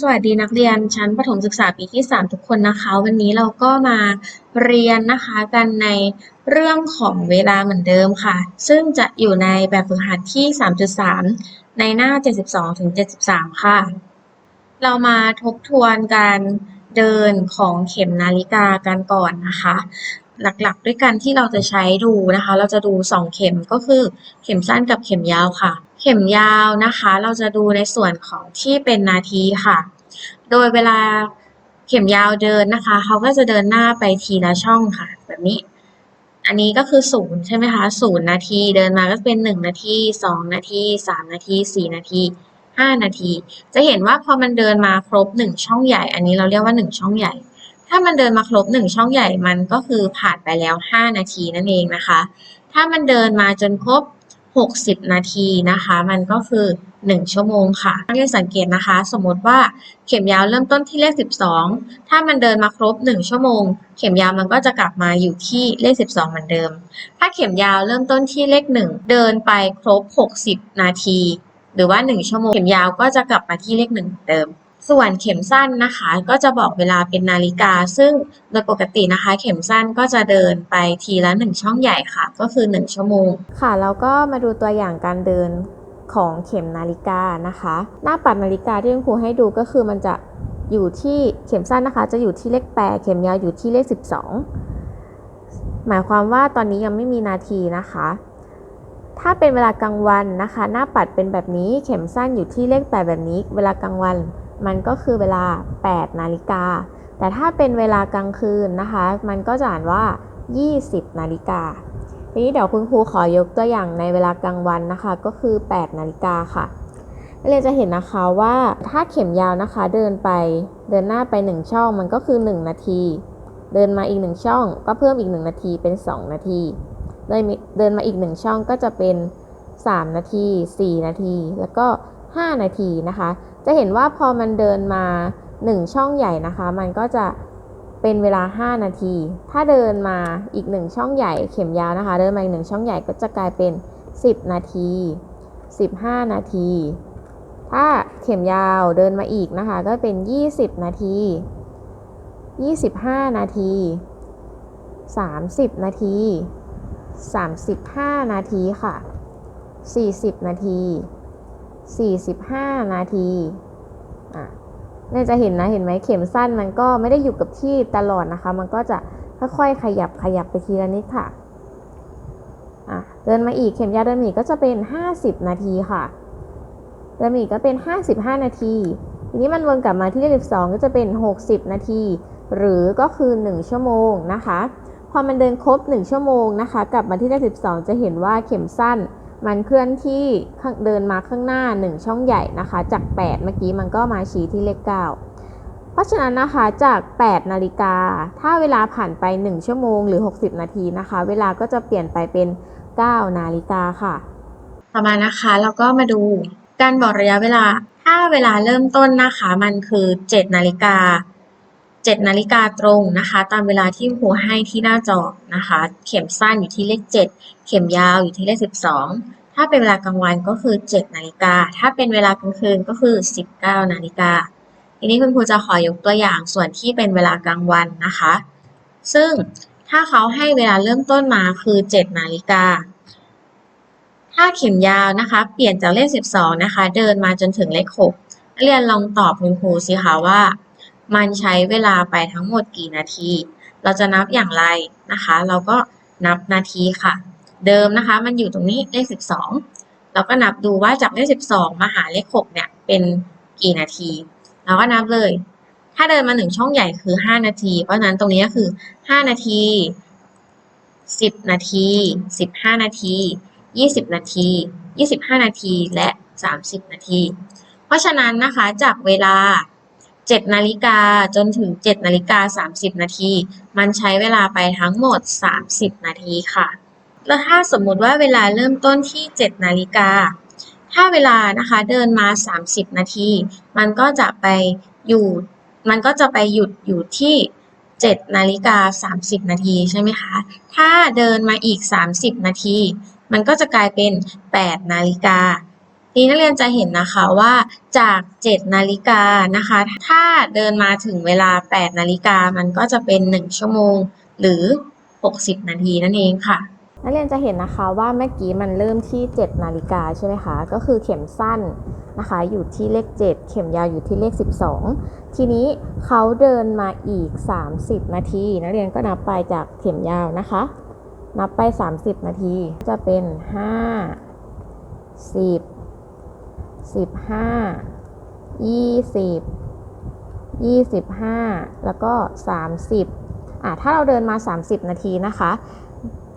สวัสดีนักเรียนชั้นประถมศึกษาปีที่ 3 ทุกคนนะคะ วันนี้เราก็มาเรียนนะคะกันในเรื่องของเวลาเหมือนเดิมค่ะ ซึ่งจะอยู่ในแบบฝึกหัดที่ 3.3 ในหน้า 72ถึง73 ค่ะ เรามาทบทวนการเดินของเข็มนาฬิกากันก่อนนะคะ หลักๆ ด้วยกันที่เราจะใช้ดูนะคะ เราจะดู 2 เข็มก็คือเข็มสั้นกับเข็มยาวค่ะ เข็มยาวนะคะ เราจะดูในส่วนของที่เป็นนาทีค่ะ โดยเวลาเข็มยาวเดินนะคะ เขาก็จะเดินหน้าไปทีละช่องค่ะ แบบนี้ อันนี้ก็คือศูนย์ใช่ไหมคะศูนย์นาทีเดินมาก็เป็นหนึ่งนาทีสองนาทีสามนาทีสี่นาทีห้านาที จะเห็นว่าพอมันเดินมาครบหนึ่งช่องใหญ่ อันนี้เราเรียกว่าหนึ่งช่องใหญ่ ถ้ามันเดินมาครบหนึ่งช่องใหญ่มันก็คือผ่านไปแล้วห้านาทีนั่นเองนะคะ ถ้ามันเดินมาจนครบ 60 นาทีนะคะ มันก็คือ 1 ชั่วโมงค่ะนักเรียนสังเกตนะคะ สมมติว่าเข็มยาวเริ่มต้นที่เลข 12 ถ้ามันเดินมาครบ 1 ชั่วโมง เข็มยาวมันก็จะกลับมาอยู่ที่เลข 12 เหมือนเดิม ถ้าเข็มยาวเริ่มต้นที่เลข 1 เดินไปครบ 60 นาที หรือว่า 1 ชั่วโมง เข็มยาวก็จะกลับมาที่เลข 1เหมือนเดิม ส่วนเข็มสั้นนะคะ ก็จะบอกเวลาเป็นนาฬิกา ซึ่งโดยปกตินะคะ เข็มสั้นก็จะเดินไปทีละ 1 ช่องใหญ่ค่ะ ก็คือ 1 ชั่วโมง ค่ะ แล้วก็มาดูตัวอย่างการเดินของเข็มนาฬิกานะคะ หน้าปัดนาฬิกาที่คุณครูให้ดูก็คือมันจะอยู่ที่เข็มสั้นนะคะ จะอยู่ที่เลข8เข็มยาวอยู่ที่เลข 12 หมายความว่าตอนนี้ยังไม่มีนาทีนะคะ ถ้าเป็นเวลากลางวันนะคะ หน้าปัดเป็นแบบนี้เข็มสั้นอยู่ที่เลข8แบบนี้ เวลากลางวัน มันก็คือเวลา 8 นาฬิกา แต่ถ้าเป็นเวลากลางคืนนะคะ มันก็จะอ่านว่า 20 นาฬิกา ทีนี้เดี๋ยวคุณครูขอยกตัวอย่างในเวลากลางวันนะคะ ก็คือ 8 นาฬิกาค่ะนักเรียนจะเห็นนะคะว่าถ้าเข็มยาวนะคะเดินไปเดินหน้าไป 1 ช่องมันก็คือ 1 นาที เดินมาอีก 1 ช่อง ก็เพิ่มอีก 1 นาทีเป็น 2 นาที เดินเดินมาอีก 1 ช่องก็จะเป็น 3 นาที 4 นาที แล้วก็ 5 นาทีนะคะ จะเห็นว่าพอมันเดินมา 1 ช่องใหญ่นะคะ มันก็จะเป็นเวลา 5 นาที ถ้าเดินมาอีก 1 ช่องใหญ่เข็มยาวนะคะ เดินมาอีก 1 ช่องใหญ่ก็จะกลายเป็น 10 นาที 15 นาที ถ้าเข็มยาวเดินมาอีกนะคะ ก็เป็น 20 นาที 25 นาที 30 นาที 35 นาทีค่ะ 40 นาที 45 นาทีอะเนี่ยจะเห็นนะเห็นไหมเข็มสั้นมันก็ไม่ได้อยู่กับที่ตลอดนะคะ มันก็จะค่อยๆขยับขยับไปทีละนิดค่ะอะเดินมาอีกเข็มยาวเดินมาอีกก็จะเป็น 50 นาทีค่ะเดินมาอีกก็เป็น 55 นาทีทีนี้มันวนกลับมาที่เลข12 ก็จะเป็น 60 นาที หรือก็คือ 1 ชั่วโมงนะคะ พอมันเดินครบ 1 ชั่วโมงนะคะ กลับมาที่เลข12 จะเห็นว่าเข็มสั้น มันเคลื่อนที่เดินมาข้างหน้า 1 ช่องใหญ่นะคะ จาก 8 เมื่อกี้มันก็มาชี้ที่เลข 9 เพราะฉะนั้นนะคะจาก 8 นาฬิกา ถ้าเวลาผ่านไป 1 ชั่วโมงหรือ 60 นาทีนะคะ เวลาก็จะเปลี่ยนไปเป็น 9 นาฬิกาค่ะ ต่อมานะคะแล้วก็มาดูการบอกระยะเวลา ถ้าเวลาเริ่มต้นนะคะ มันคือ 7 นาฬิกา 7นาฬิกาตรงนะคะ ตามเวลาที่ครูให้ที่หน้าจอนะคะ เข็มสั้นอยู่ที่เลข 7 เข็มยาวอยู่ที่เลข 12 ถ้าเป็นเวลากลางวันก็คือ 7 นาฬิกา ถ้าเป็นเวลากลางคืนก็คือ 19 นาฬิกา ทีนี้คุณครูจะขอยกตัวอย่างส่วนที่เป็นเวลากลางวันนะคะ ซึ่งถ้าเขาให้เวลาเริ่มต้นมาคือ 7 นาฬิกาถ้าเข็มยาวนะคะ เปลี่ยนจากเลข 12 นะคะ เดินมาจนถึงเลข6นักเรียนลองตอบคุณครูสิคะว่า มันใช้เวลาไปทั้งหมดกี่นาที เราจะนับอย่างไรนะคะ เราก็นับนาทีค่ะ เดิมนะคะมันอยู่ตรงนี้เลข 12 เราก็นับดูว่าจากเลข 12 มาหาเลข 6 เนี่ยเป็นกี่นาที เราก็นับเลย ถ้าเดินมาหนึ่งช่องใหญ่คือ 5 นาที เพราะนั้นตรงนี้ก็คือ 5 นาที 10 นาที 15 นาที 20 นาที 25 นาทีและ 30 นาที เพราะฉะนั้นนะคะจากเวลา 7นาฬิกาจนถึง 7นาฬิกา30 นาที มันใช้เวลาไปทั้งหมด 30 นาทีค่ะ แล้วถ้าสมมุติว่าเวลาเริ่มต้นที่ 7 นาฬิกา ถ้าเวลานะคะเดินมา 30 นาที มันก็จะไปอยู่ มันก็จะไปหยุดอยู่ที่ 7 นาฬิกา 30 นาทีใช่ไหมคะ ถ้าเดินมาอีก 30 นาที มันก็จะกลายเป็น 8 นาฬิกา นี้นักเรียนจะเห็นนะคะว่าจาก 7 นาฬิกานะคะ ถ้าเดินมาถึงเวลา 8 นาฬิกามันก็จะเป็น 1 ชั่วโมง หรือ 60 นาทีนั่นเองค่ะ นักเรียนจะเห็นนะคะว่าเมื่อกี้มันเริ่มที่ 7 นาฬิกาใช่ไหมคะ ก็คือเข็มสั้นนะคะอยู่ที่เลข 7 เข็มยาวอยู่ที่เลข 12 ทีนี้เขาเดินมาอีก 30 นาที นักเรียนก็นับไปจากเข็มยาวนะคะ นับไป 30 นาทีจะเป็น 5 10 15 20 25แล้วก็30อะถ้าเราเดินมา 30 นาทีนะคะ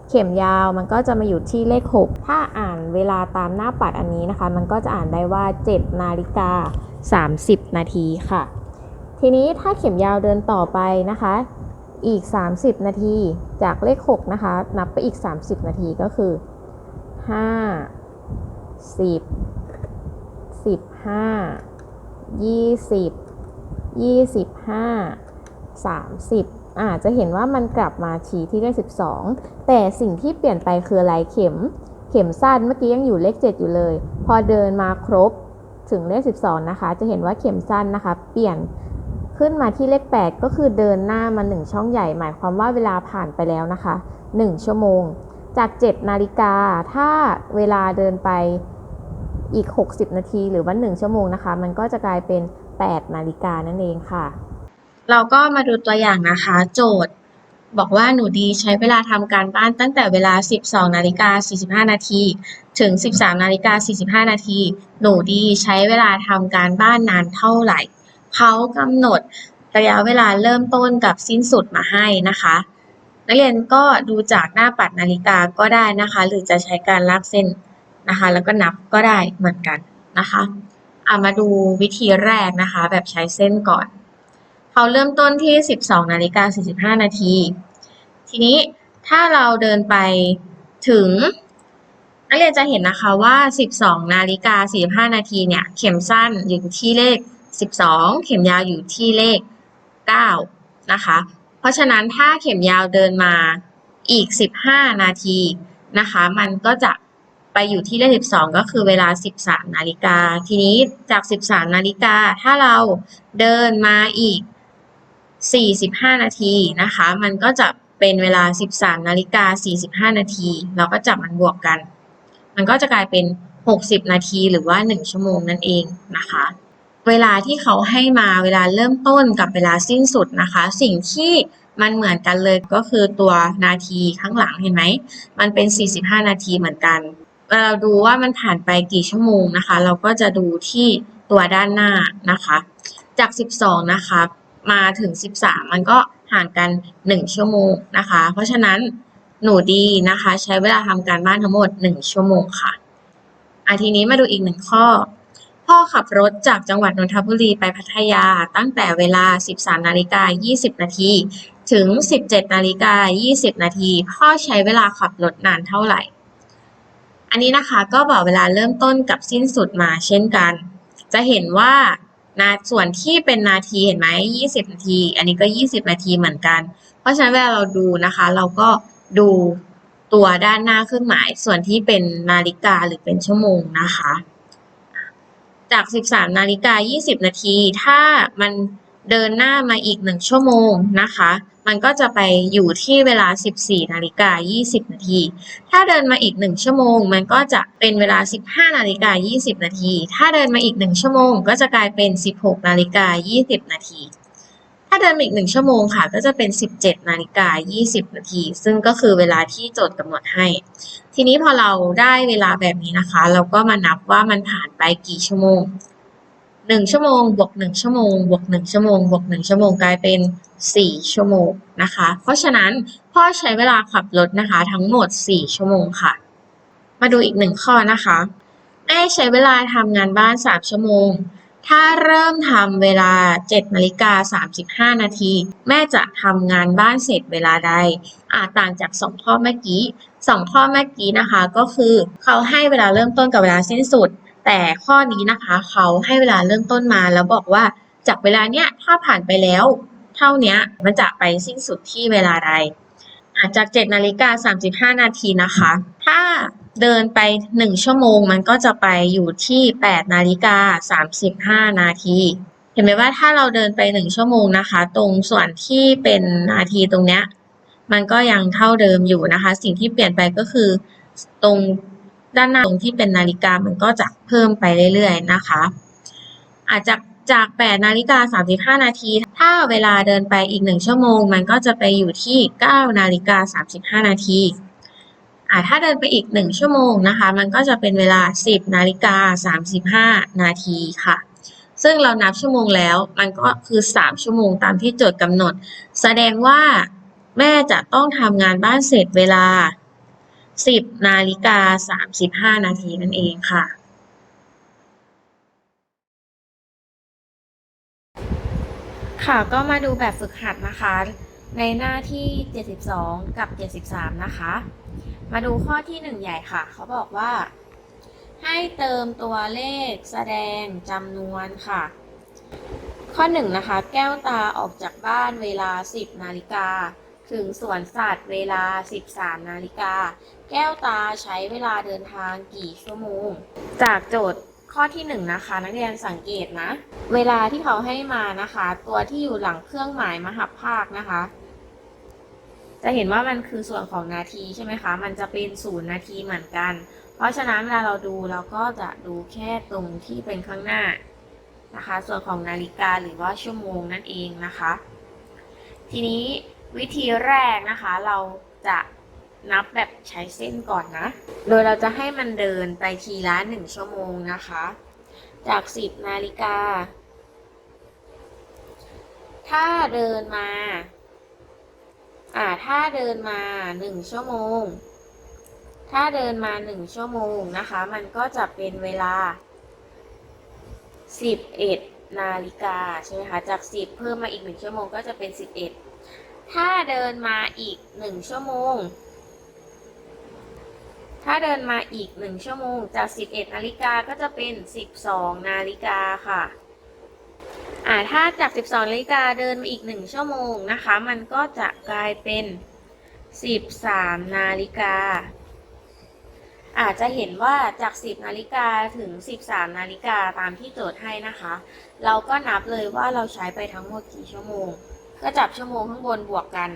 เข็มยาวมันก็จะมาอยู่ที่เลข 6 ถ้าอ่านเวลาตามหน้าปัดอันนี้นะคะ มันก็จะอ่านได้ว่า 7 นาฬิกา 30 นาทีค่ะ ทีนี้ถ้าเข็มยาวเดินต่อไปนะคะ อีก 30 นาที จากเลข 6 นะคะ นับไปอีก 30 นาทีก็คือ 5 10 15 20 25 30อาจจะเห็นว่ามันกลับมาชี้ที่เลข 12 แต่สิ่งที่เปลี่ยนไปคืออะไรเข็ม เข็มสั้นเมื่อกี้ยังอยู่เลข 7 อยู่เลย พอเดินมาครบถึงเลข 12 นะคะ จะเห็นว่าเข็มสั้นนะคะ เปลี่ยนขึ้นมาที่เลข 8 ก็คือเดินหน้ามา 1 ช่องใหญ่ หมายความว่าเวลาผ่านไปแล้วนะคะ 1 ชั่วโมง จาก 7 นาฬิกาถ้าเวลาเดินไป อีก 60 นาทีหรือว่า 1 ชั่วโมงนะคะ มันก็จะกลายเป็น 8 นาฬิกานั่นเองค่ะ เราก็มาดูตัวอย่างนะคะ โจทย์ บอกว่าหนูดีใช้เวลาทำการบ้านตั้งแต่เวลา 12 นาฬิกา 45 นาที ถึง 13 นาฬิกา 45 นาที หนูดีใช้เวลาทำการบ้านนานเท่าไหร่ เขากำหนดระยะเวลาเริ่มต้นกับสิ้นสุดมาให้นะคะนักเรียนก็ดูจากหน้าปัดนาฬิกาก็ได้นะคะ หรือจะใช้การลากเส้น นะคะ แล้วก็นับก็ได้เหมือนกันนะคะอะมาดูวิธีแรกนะคะ แบบใช้เส้นก่อน เขาเริ่มต้นที่ 12นาฬิกา45 นาที ทีนี้ถ้าเราเดินไปถึง นักเรียนจะเห็นนะคะว่า 12นาฬิกา45 นาทีเนี่ย เข็มสั้นอยู่ที่เลข 12 เข็มยาวอยู่ที่เลข 9 นะคะ เพราะฉะนั้นถ้าเข็มยาวเดินมาอีก 15 นาทีนะคะ มันก็จะ ไปอยู่ที่เลข 12 ก็คือเวลา 13 นาฬิกา ทีนี้จาก 13 นาฬิกาถ้าเราเดินมาอีก 45 นาทีนะคะ มันก็จะเป็นเวลา 13 นาฬิกา 45 นาที เราก็จับมันบวกกัน มันก็จะกลายเป็น 60 นาทีหรือว่า 1 ชั่วโมงนั่นเองนะคะ เวลาที่เขาให้มาเวลาเริ่มต้นกับเวลาสิ้นสุดนะคะ สิ่งที่มันเหมือนกันเลยก็คือตัวนาทีข้างหลังเห็นไหม มันเป็น 45 นาทีเหมือนกัน เราดูว่ามันผ่านไปกี่ชั่วโมงนะคะ เราก็จะดูที่ตัวด้านหน้านะคะ จาก 12 นะคะ มาถึง 13 มันก็ห่างกัน 1 ชั่วโมงนะคะ เพราะฉะนั้นหนูดีนะคะ ใช้เวลาทำการบ้านทั้งหมด 1 ชั่วโมงค่ะอะทีนี้มาดูอีกหนึ่งข้อ พ่อขับรถจากจังหวัดนนทบุรีไปพัทยาตั้งแต่เวลา 13 นาฬิกา 20 นาที ถึง 17 นาฬิกา 20 นาที พ่อใช้เวลาขับรถนานเท่าไหร่ อันนี้นะคะก็บอกเวลาเริ่มต้นกับสิ้นสุดมาเช่นกัน จะเห็นว่านาส่วนที่เป็นนาทีเห็นไหม20นาที อันนี้ก็20นาทีเหมือนกัน เพราะฉะนั้นเวลาเราดูนะคะ เราก็ดูตัวด้านหน้าเครื่องหมาย ส่วนที่เป็นนาฬิกาหรือเป็นชั่วโมงนะคะ จาก 13 นาฬิกา 20 นาที ถ้ามันเดินหน้ามาอีก 1 ชั่วโมงนะคะ มันก็จะไปอยู่ที่เวลา 14นาฬิกา20 นาที ถ้าเดินมาอีก 1 ชั่วโมง มันก็จะเป็นเวลา 15นาฬิกา20 นาที ถ้าเดินมาอีก 1 ชั่วโมง ก็จะกลายเป็น 16นาฬิกา20 นาที ถ้าเดินมาอีก 1 ชั่วโมงค่ะ ก็จะเป็น 17นาฬิกา20 นาที ซึ่งก็คือเวลาที่โจทย์กำหนดให้ ทีนี้พอเราได้เวลาแบบนี้นะคะ เราก็มานับว่ามันผ่านไปกี่ชั่วโมง 1ชั่วโมงบวก1ชั่วโมงบวก1ชั่วโมงบวก1ชั่วโมงกลายเป็น4ชั่วโมงนะคะ เพราะฉะนั้นพ่อใช้เวลาขับรถนะคะ ทั้งหมด4ชั่วโมงค่ะ มาดูอีกหนึ่งข้อนะคะแม่ใช้เวลาทำงานบ้าน3ชั่วโมง ถ้าเริ่มทำเวลา7นาฬิกา35นาที แม่จะทำงานบ้านเสร็จเวลาใดอาจต่างจาก2ข้อเมื่อกี้2ข้อเมื่อกี้นะคะ ก็คือเขาให้เวลาเริ่มต้นกับเวลาสิ้นสุด แต่ข้อนี้นะคะเขาให้เวลาเริ่มต้นมาแล้วบอกว่าจากเวลาเนี้ยถ้าผ่านไปแล้ว เท่าเนี้ยมันจะไปสิ้นสุดที่เวลาใดอะจาก7นาฬิกา35 นาทีนะคะ ถ้าเดินไปหนึ่งชั่วโมงมันก็จะไปอยู่ที่แปดนาฬิกาสามสิบห้านาที เห็นไหมว่าถ้าเราเดินไปหนึ่งชั่วโมงนะคะ ตรงส่วนที่เป็นนาทีตรงเนี้ยมันก็ยังเท่าเดิมอยู่นะคะ สิ่งที่เปลี่ยนไปก็คือตรง ด้านหน้าตรงที่เป็นนาฬิกามันก็จะเพิ่มไปเรื่อยๆนะคะ อาจจะจาก 8 นาฬิกา 35 นาที ถ้าเวลาเดินไปอีก 1 ชั่วโมง มันก็จะไปอยู่ที่ 9 นาฬิกา 35 นาทีอ่าถ้าเดินไปอีก 1 ชั่วโมงนะคะ มันก็จะเป็นเวลา 10 นาฬิกา 35 นาทีค่ะ ซึ่งเรานับชั่วโมงแล้ว มันก็คือ 3 ชั่วโมงตามที่โจทย์กำหนด แสดงว่าแม่จะต้องทำงานบ้านเสร็จเวลา 10นาฬิกา35นาทีนั่นเองค่ะ ค่ะก็มาดูแบบฝึกหัดนะคะ ในหน้าที่ 72 กับ 73 นะคะ มาดูข้อที่ 1 ใหญ่ค่ะ เขาบอกว่า ให้เติมตัวเลขแสดงจำนวนค่ะ ข้อ 1 นะคะ แก้วตาออกจากบ้านเวลา 10 นาฬิกา ถึงสวนสัตว์เวลา 13 นาฬิกา แก้วตาใช้เวลาเดินทางกี่ชั่วโมง จากโจทย์ข้อที่ 1 นะคะ นักเรียนสังเกตนะ เวลาที่เขาให้มานะคะ ตัวที่อยู่หลังเครื่องหมายมหัพภาคนะคะ จะเห็นว่ามันคือส่วนของนาทีใช่ไหมคะ มันจะเป็นศูนย์นาทีเหมือนกัน เพราะฉะนั้นเวลาเราดูเราก็จะดูแค่ตรงที่เป็นข้างหน้านะคะ ส่วนของนาฬิกาหรือว่าชั่วโมงนั่นเองนะคะ ทีนี้ วิธีแรกนะคะ เราจะนับแบบใช้เส้นก่อนนะ โดยเราจะให้มันเดินไปทีละหนึ่งชั่วโมงนะคะ จาก 10 นาฬิกา ถ้าเดินมา อ่า ถ้าเดินมา1ชั่วโมง ถ้าเดินมา1ชั่วโมงนะคะ มันก็จะเป็นเวลา 11 นาฬิกาใช่ไหมคะ จาก 10 เพิ่มมาอีก1ชั่วโมงก็จะเป็น 11 ถ้าเดินมาอีก1ชั่วโมง ถ้าเดินมาอีก1ชั่วโมง จาก 11 นาฬิกาก็จะเป็น 12 นาฬิกาค่ะ อ่าถ้าจาก 12 นาฬิกาเดินมาอีก1ชั่วโมงนะคะ มันก็จะกลายเป็น 13 นาฬิกาอาจจะเห็นว่าจาก 10 นาฬิกาถึง 13 นาฬิกาตามที่โจทย์ให้นะคะ เราก็นับเลยว่าเราใช้ไปทั้งหมดกี่ชั่วโมง ก็จับชั่วโมงข้างบนบวกกัน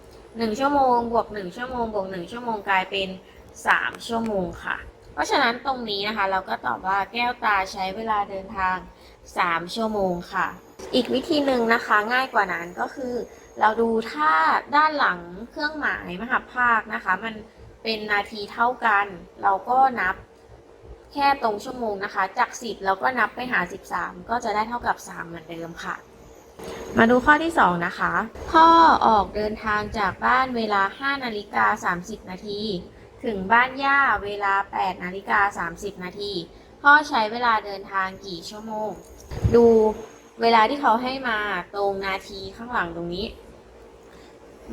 1 ชั่วโมง บวก 1 ชั่วโมง บวก 1 ชั่วโมงกลายเป็น 3 ชั่วโมงค่ะ เพราะฉะนั้นตรงนี้นะคะ เราก็ตอบว่าแก้วตาใช้เวลาเดินทาง 3 ชั่วโมงค่ะ อีกวิธีหนึ่งนะคะง่ายกว่านั้นก็คือ เราดูถ้าด้านหลังเครื่องหมายมหัพภาคนะคะ มันเป็นนาทีเท่ากัน เราก็นับแค่ตรงชั่วโมงนะคะ จาก 10 เราก็นับไปหา 13 ก็จะได้เท่ากับ 3 เหมือนเดิมค่ะ มาดูข้อที่ 2 นะคะ พ่อออกเดินทางจากบ้านเวลา 5 นาฬิกา 30 นาที ถึงบ้านย่าเวลา 8 นาฬิกา 30 นาที พ่อใช้เวลาเดินทางกี่ชั่วโมง ดูเวลาที่เขาให้มาตรงนาทีข้างหลังตรงนี้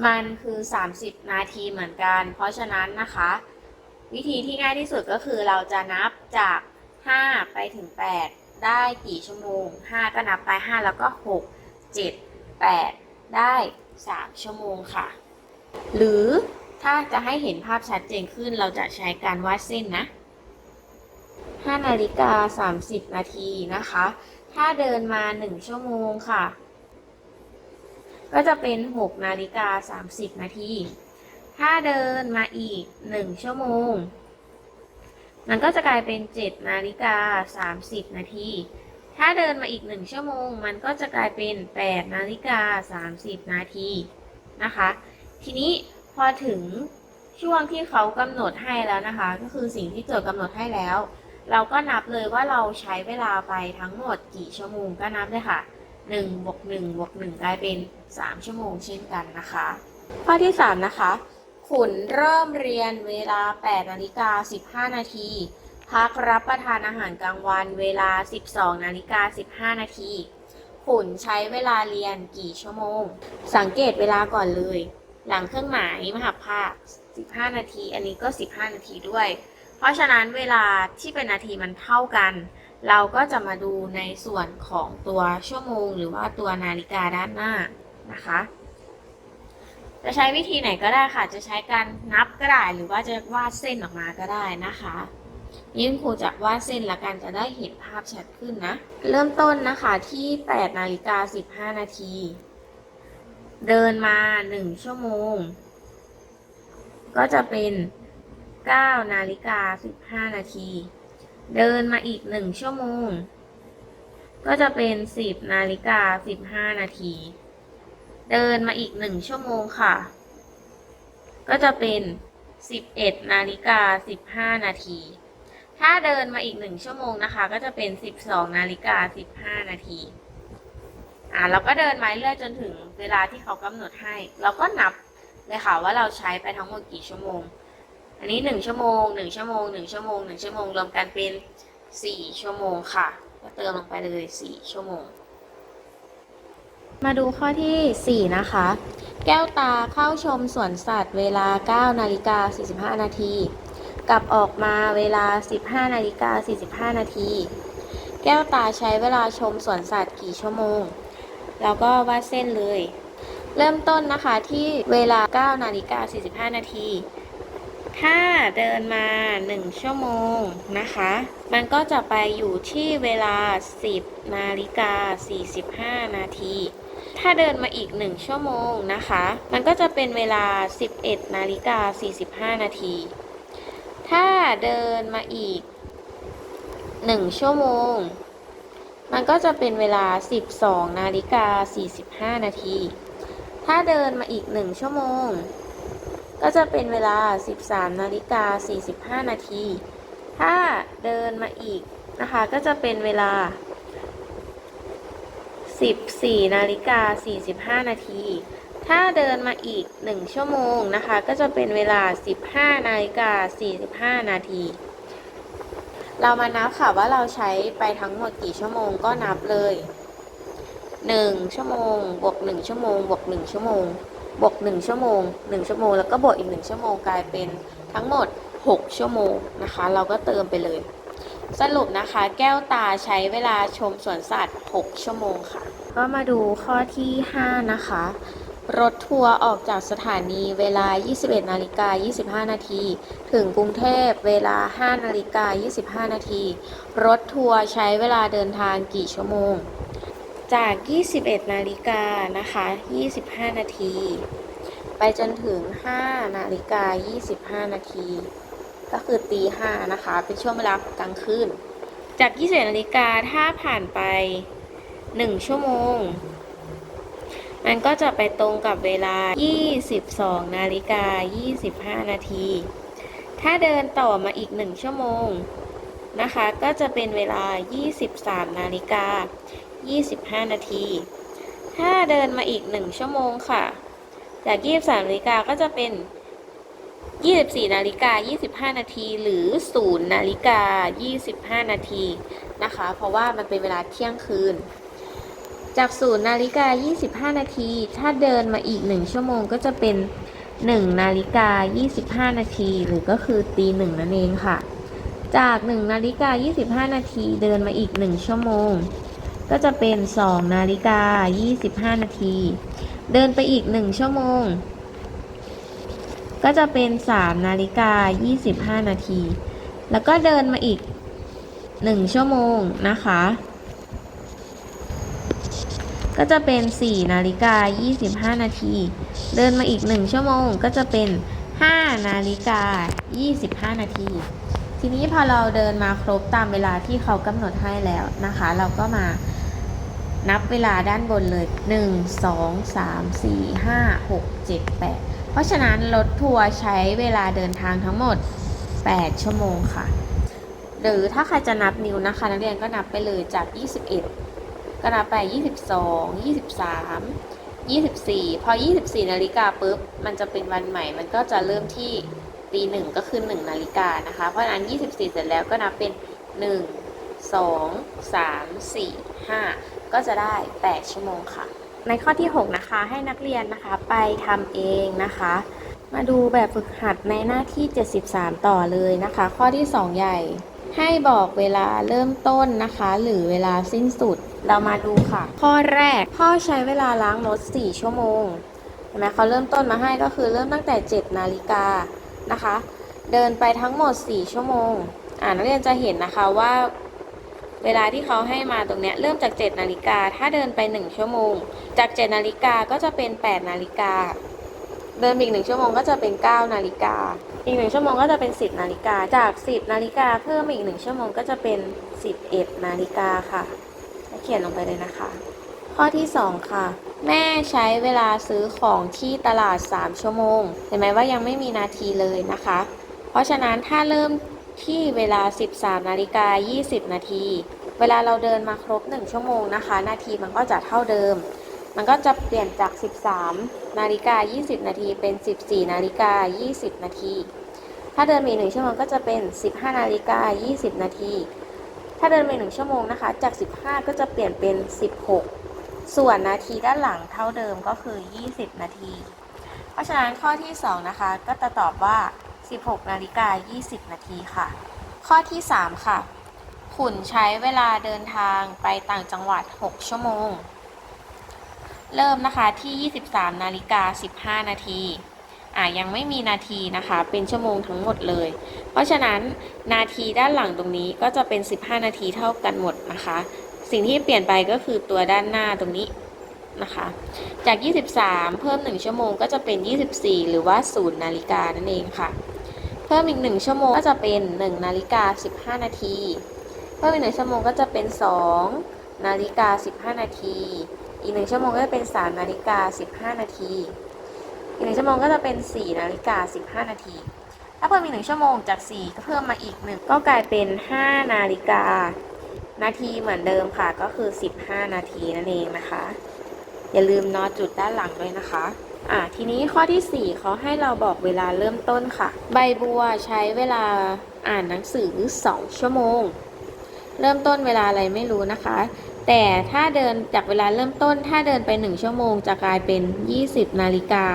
มันคือ 30 นาทีเหมือนกัน เพราะฉะนั้นนะคะ วิธีที่ง่ายที่สุดก็คือเราจะนับจาก 5 ไปถึง 8 ได้กี่ชั่วโมง 5 ก็นับไป 5 แล้วก็ 6 7 8 ได้ 3 ชั่วโมงค่ะ หรือถ้าจะให้เห็นภาพชัดเจนขึ้นเราจะใช้การวาดเส้นนะ 5 นาฬิกา 30 นาทีนะคะ ถ้าเดินมา 1 ชั่วโมงค่ะ ก็จะเป็น 6 นาฬิกา 30 นาที ถ้าเดินมาอีก 1 ชั่วโมง มันก็จะกลายเป็น 7 นาฬิกา 30 นาที ถ้าเดินมาอีก 1 ชั่วโมง มันก็จะกลายเป็น 8 นาฬิกา 30 นาทีนะคะ ทีนี้พอถึงช่วงที่เขากำหนดให้แล้วนะคะ ก็คือสิ่งที่โจทย์กำหนดให้แล้ว เราก็นับเลยว่าเราใช้เวลาไปทั้งหมดกี่ชั่วโมงก็นับเลยค่ะ1บวก1บวก1กลายเป็น 3 ชั่วโมงเช่นกันนะคะ ข้อที่ 3 นะคะ ขุนเริ่มเรียนเวลา 8 นาฬิกา 15 นาที พักรับประทานอาหารกลางวันเวลา 12นาฬิกา15 นาที ขุนใช้เวลาเรียนกี่ชั่วโมง สังเกตเวลาก่อนเลย หลังเครื่องหมายมหาภาค 15 นาที อันนี้ก็ 15 นาทีด้วย เพราะฉะนั้นเวลาที่เป็นนาทีมันเท่ากัน เราก็จะมาดูในส่วนของตัวชั่วโมง หรือว่าตัวนาฬิกาด้านหน้านะคะจะใช้วิธีไหนก็ได้ค่ะ จะใช้การนับก็ได้ หรือว่าจะวาดเส้นออกมาก็ได้นะคะ นี่คุณครูจะวาดเส้นละกันจะได้เห็นภาพชัดขึ้นนะ เริ่มต้นนะคะที่ 8 นาฬิกา 15 นาที เดินมา 1 ชั่วโมง ก็จะเป็น 9 นาฬิกา 15 นาที เดินมาอีก 1 ชั่วโมง ก็จะเป็น 10 นาฬิกา 15 นาที เดินมาอีก 1 ชั่วโมงค่ะ ก็จะเป็น 11 นาฬิกา 15 นาที ถ้าเดินมาอีก1ชั่วโมงนะคะ ก็จะเป็น12นาฬิกา15นาที อ่าเราก็เดินมาเรื่อยจนถึงเวลาที่เขากำหนดให้ เราก็นับเลยค่ะว่าเราใช้ไปทั้งหมดกี่ชั่วโมง อันนี้1ชั่วโมง1ชั่วโมง1ชั่วโมง1ชั่วโมงรวมกันเป็น4ชั่วโมงค่ะ ก็เติมลงไปเลย4ชั่วโมง มาดูข้อทีสี่4นะคะ แก้วตาเข้าชมสวนสัตว์ เวลา9นาฬิกา45นาที กลับออกมาเวลา 15นาฬิกา45 นาที แก้วตาใช้เวลาชมสวนสัตว์กี่ชั่วโมง แล้วก็วาดเส้นเลย เริ่มต้นนะคะที่เวลา 9นาฬิกา45 นาที ถ้าเดินมา 1 ชั่วโมงนะคะ มันก็จะไปอยู่ที่เวลา 10นาฬิกา45 นาทีถ้าเดินมาอีก 1 ชั่วโมงนะคะ มันก็จะเป็นเวลา 11นาฬิกา45 นาที ถ้าเดินมาอีก 1 ชั่วโมง มันก็จะเป็นเวลา 12 นาฬิกา 45 นาที ถ้าเดินมาอีก 1 ชั่วโมง ก็จะเป็นเวลา 13 นาฬิกา 45 นาที ถ้าเดินมาอีกนะคะ ก็จะเป็นเวลา 14 นาฬิกา 45 นาที ถ้าเดินมาอีก 1 ชั่วโมงนะคะ ก็จะเป็นเวลา 15นาฬิกา45 นาที เรามานับค่ะว่าเราใช้ไปทั้งหมดกี่ชั่วโมงก็นับเลย 1 ชั่วโมง บวก 1 ชั่วโมง บวก 1 ชั่วโมง บวก 1 ชั่วโมง 1 ชั่วโมง แล้วก็บวกอีก 1 ชั่วโมงกลายเป็นทั้งหมด 6 ชั่วโมงนะคะ เราก็เติมไปเลย สรุปนะคะ แก้วตาใช้เวลาชมสวนสัตว์ 6 ชั่วโมงค่ะ ก็มาดูข้อที่ 5 นะคะ รถทัวร์ออกจากสถานีเวลา 21นาฬิกา25 นาที ถึงกรุงเทพเวลา 5นาฬิกา25 นาที รถทัวร์ใช้เวลาเดินทางกี่ชั่วโมง จาก 21นาฬิกานะคะ 25 นาที ไปจนถึง 5นาฬิกา25 นาที ก็คือตี 5 นะคะ เป็นช่วงเวลากลางคืน จาก 21นาฬิกาถ้าผ่านไป 1 ชั่วโมง มันก็จะไปตรงกับเวลา 22 นาฬิกา 25 นาที ถ้าเดินต่อมาอีก 1 ชั่วโมงนะคะ ก็จะเป็นเวลา 23 นาฬิกา 25 นาที ถ้าเดินมาอีก 1 ชั่วโมงค่ะ จาก 23 นาฬิกาก็จะเป็น 24 นาฬิกา 25 นาที หรือ 0 นาฬิกา 25 นาทีนะคะ เพราะว่ามันเป็นเวลาเที่ยงคืน จาก0นาฬิกา 25 นาที ถ้าเดินมาอีก 1 ชั่วโมงก็จะเป็น 1 นาฬิกา 25 นาที หรือก็คือตีหนึ่งนั่นเองค่ะ จาก 1 นาฬิกา 25 นาที เดินมาอีก 1 ชั่วโมง ก็จะเป็น 2 นาฬิกา 25 นาที เดินไปอีก 1 ชั่วโมง ก็จะเป็น 3 นาฬิกา 25 นาที แล้วก็เดินมาอีก 1 ชั่วโมงนะคะ ก็จะเป็น 4 นาฬิกา 25 นาที เดินมาอีก 1 ชั่วโมงก็จะเป็น 5 นาฬิกา 25 นาที ทีนี้พอเราเดินมาครบตามเวลาที่เขากำหนดให้แล้วนะคะ เราก็มานับเวลาด้านบนเลย 1 2 3 4 5 6 7 8 เพราะฉะนั้นรถทัวร์ใช้เวลาเดินทางทั้งหมด 8 ชั่วโมงค่ะ หรือถ้าใครจะนับนิ้วนะคะ นักเรียนก็นับไปเลยจาก 21 ก็นับไป 22 23 24 พอ 24 นาฬิกาปุ๊บ มันจะเป็นวันใหม่ มันก็จะเริ่มที่ตีหนึ่งก็คือ 1 นาฬิกานะคะ เพราะนั้น 24 เสร็จแล้วก็นับเป็น 1 2 3 4 5 ก็จะได้ 8 ชั่วโมงค่ะ ในข้อที่ 6 นะคะ ให้นักเรียนนะคะไปทำเองนะคะ มาดูแบบฝึกหัดในหน้าที่ 73 ต่อเลยนะคะ ข้อที่ 2 ใหญ่ ให้บอกเวลาเริ่มต้นนะคะ หรือเวลาสิ้นสุด เรามาดูค่ะ ข้อแรกพ่อใช้เวลาล้างรถ 4 ชั่วโมงเห็นไหมเขาเริ่มต้นมาให้ก็คือเริ่มตั้งแต่ 7 นาฬิกานะคะ เดินไปทั้งหมด 4 ชั่วโมงอ่านักเรียนจะเห็นนะคะว่าเวลาที่เขาให้มาตรงเนี้ยเริ่มจาก 7 นาฬิกา ถ้าเดินไป 1 ชั่วโมง จาก 7 นาฬิกาก็จะเป็น 8 นาฬิกา เดินอีก 1 ชั่วโมงก็จะเป็น 9 นาฬิกา อีก 1 ชั่วโมงก็จะเป็น 10 นาฬิกา จาก 10 นาฬิกาเพิ่มอีก 1 ชั่วโมงก็จะเป็น 11 นาฬิกาค่ะ เขียนลงไปเลยนะคะ ข้อที่ 2 ค่ะ แม่ใช้เวลาซื้อของที่ตลาด 3 ชั่วโมง เห็นไหมว่ายังไม่มีนาทีเลยนะคะ เพราะฉะนั้นถ้าเริ่มที่เวลา 13นาฬิกา20 นาที เวลาเราเดินมาครบ 1 ชั่วโมงนะคะ นาทีมันก็จะเท่าเดิม มันก็จะเปลี่ยนจาก 13นาฬิกา20 นาทีเป็น 14นาฬิกา20 นาที ถ้าเดินมี 1 ชั่วโมงก็จะเป็น 15นาฬิกา20 นาที ถ้าเดินไปหนึ่งชั่วโมงนะคะ จาก 15 ก็จะเปลี่ยนเป็น 16 ส่วนนาทีด้านหลังเท่าเดิมก็คือ 20 นาที เพราะฉะนั้นข้อที่ 2 นะคะ ก็จะตอบว่า 16 นาฬิกา 20 นาทีค่ะ ข้อที่ 3 ค่ะ ขุนใช้เวลาเดินทางไปต่างจังหวัด 6 ชั่วโมง เริ่มนะคะที่ 23 นาฬิกา 15 นาที อ่ายังไม่มีนาทีนะคะ เป็นชั่วโมงทั้งหมดเลย เพราะฉะนั้นนาทีด้านหลังตรงนี้ก็จะเป็น 15 นาทีเท่ากันหมดนะคะ สิ่งที่เปลี่ยนไปก็คือตัวด้านหน้าตรงนี้นะคะ จาก 23 เพิ่ม 1 ชั่วโมงก็จะเป็น 24 หรือว่า 0 นาฬิกานั่นเองค่ะ เพิ่มอีก 1 ชั่วโมงก็จะเป็น 1 นาฬิกา 15 นาที เพิ่มอีก 1 ชั่วโมงก็จะเป็น 2 นาฬิกา 15 นาที อีก 1 ชั่วโมงก็จะเป็น 3 นาฬิกา 15 นาที อีก1ชั่วโมงก็จะเป็น4นาฬิกา15 นาที ถ้าเพิ่มอีกหนึ่งชั่วโมงจาก 4 ก็เพิ่มมาอีกหนึ่งก็กลายเป็น 5 นาฬิกา นาทีเหมือนเดิมค่ะ ก็คือ 15 นาทีนั่นเองนะคะ อย่าลืมนอจุดด้านหลังด้วยนะคะอะทีนี้ข้อที่ 4เขาให้เราบอกเวลาเริ่มต้นค่ะ ใบบัวใช้เวลาอ่านหนังสือ 2 ชั่วโมง เริ่มต้นเวลาอะไรไม่รู้นะคะ แต่ถ้าเดินจากเวลาเริ่มต้นถ้าเดินไป 1 ชั่วโมงจะกลายเป็น 20 นาฬิกา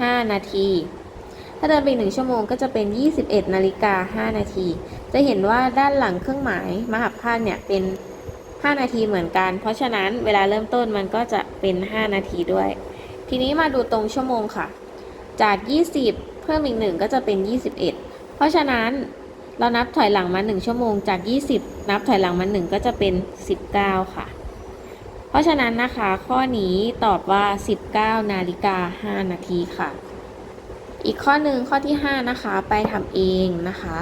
5 นาที ถ้าเดินไปหนึ่งชั่วโมงก็จะเป็น 21 นาฬิกา 5 นาที จะเห็นว่าด้านหลังเครื่องหมายมหาพาตเนี่ยเป็น 5 นาทีเหมือนกัน เพราะฉะนั้นเวลาเริ่มต้นมันก็จะเป็น 5 นาทีด้วย ทีนี้มาดูตรงชั่วโมงค่ะ จาก 20 เพิ่มอีกหนึ่งก็จะเป็น 21 เพราะฉะนั้นเรานับถอยหลังมา 1 ชั่วโมงจาก 20 นับถอยหลังมา 1 ก็จะเป็น 19 ค่ะ เพราะฉะนั้นนะคะ ข้อนี้ตอบว่า 19 นาฬิกา 5 นาทีค่ะ อีกข้อหนึ่งข้อที่ 5 นะคะ ไปทำเองนะคะ